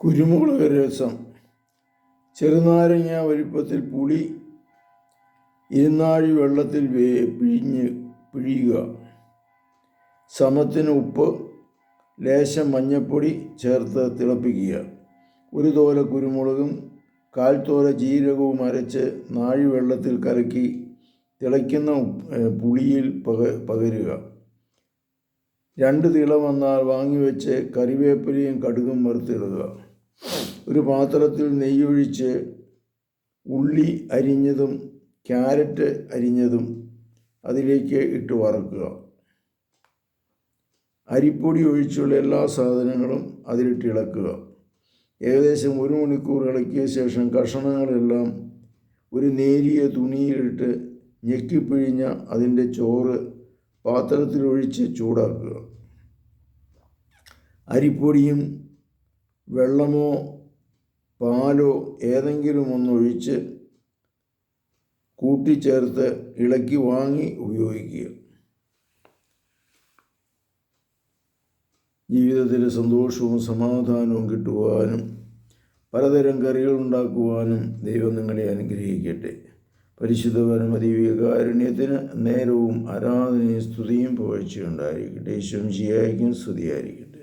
കുരുമുളക് രസം. ചെറുനാരങ്ങ വലിപ്പത്തിൽ പുളി ഇരുന്നാഴി വെള്ളത്തിൽ വേ പിഴിഞ്ഞ് പിഴിയുക. സമത്തിന് ഉപ്പ് ലേശം മഞ്ഞൾപ്പൊടി ചേർത്ത് തിളപ്പിക്കുക. ഒരു തോല കുരുമുളകും കാൽ തോല ജീരകവും അരച്ച് നാഴി വെള്ളത്തിൽ കലക്കി തിളയ്ക്കുന്ന പുളിയിൽ പക പകരുക. രണ്ട് തിള വന്നാൽ വാങ്ങിവെച്ച് കറിവേപ്പിലയും കടുകും വറുത്തിടുക. ഒരു പാത്രത്തിൽ നെയ്യൊഴിച്ച് ഉള്ളി അരിഞ്ഞതും ക്യാരറ്റ് അരിഞ്ഞതും അതിലേക്ക് ഇട്ട് വറക്കുക. അരിപ്പൊടി ഒഴിച്ചുള്ള എല്ലാ സാധനങ്ങളും അതിലിട്ട് ഇളക്കുക. ഏകദേശം ഒരു മണിക്കൂർ ഇളക്കിയ ശേഷം കഷണങ്ങളെല്ലാം ഒരു നേരിയ തുണിയിലിട്ട് ഞെക്കിപ്പിഴിഞ്ഞ അതിന്റെ ചോറ് പാത്രത്തിലൊഴിച്ച് ചൂടാക്കുക. അരിപ്പൊടിയും വെള്ളമോ പാലോ ഏതെങ്കിലും ഒന്നൊഴിച്ച് കൂട്ടിച്ചേർത്ത് ഇളക്കി വാങ്ങി ഉപയോഗിക്കുക. ജീവിതത്തിൽ സന്തോഷവും സമാധാനവും കിട്ടുവാനും പലതരം കറികൾ ഉണ്ടാക്കുവാനും ദൈവം നിങ്ങളെ അനുഗ്രഹിക്കട്ടെ. പരിശുദ്ധ പരമദിവ്യകാരുണ്യത്തിന് നേരവും ആരാധനയും സ്തുതിയും പുകഴ്ചയുണ്ടായിരിക്കട്ടെ ഈശ്വം സ്തുതിയായിരിക്കട്ടെ. സ്തുതിയായിരിക്കും